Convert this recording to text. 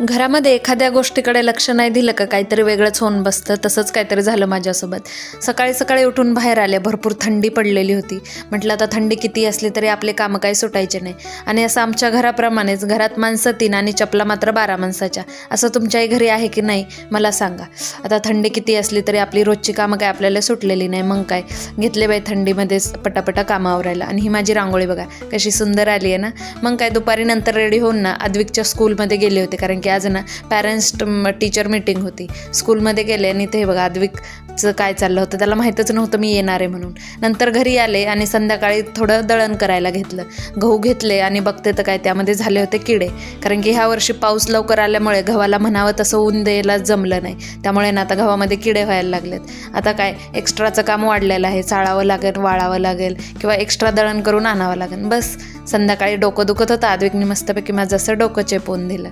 घरामध्ये एखाद्या गोष्टीकडे लक्ष नाही दिलं का काहीतरी वेगळंच होऊन बसतं तसंच काहीतरी झालं माझ्यासोबत. सकाळी सकाळी उठून बाहेर आले भरपूर थंडी पडलेली होती. म्हटलं आता थंडी किती असली तरी आपले कामं काही सुटायचे नाही. आणि असं आमच्या घराप्रमाणेच घरात माणसं तीन आणि चपला मात्र बारा माणसाच्या. असं तुमच्याही घरी आहे की नाही मला सांगा. आता थंडी किती असली तरी आपली रोजची कामं काय आपल्याला सुटलेली नाही. मग काय? घेतले बाई थंडीमध्येच पटापटा कामं आवरायला आणि ही माझी रांगोळी बघा कशी सुंदर आली आहे ना? मग काय दुपारी नंतर रेडी होऊन ना अद्विकच्या स्कूलमध्ये गेले होते. कारण की आज ना पॅरेंट्स टीचर मीटिंग होती. स्कूलमध्ये गेले आणि ते बघा आद्विकचं काय चाललं होतं त्याला माहीतच नव्हतं मी येणार आहे म्हणून. नंतर घरी आले आणि संध्याकाळी थोडं दळण करायला घेतलं. गहू घेतले आणि बघते तर काय त्यामध्ये झाले होते किडे. कारण की ह्या वर्षी पाऊस लवकर आल्यामुळे गव्हाला म्हणावं तसं ऊन द्यायला जमलं नाही. त्यामुळे ना आता गव्हामध्ये किडे व्हायला लागलेत. आता काय एक्स्ट्राचं काम वाढलेलं आहे. चाळावं लागेल वाळावं लागेल किंवा एक्स्ट्रा दळण करून आणावं लागेल. बस संध्याकाळी डोकं दुखत होतं. अद्विकने मस्तपैकी माझं असं डोकं चेपवून दिलं.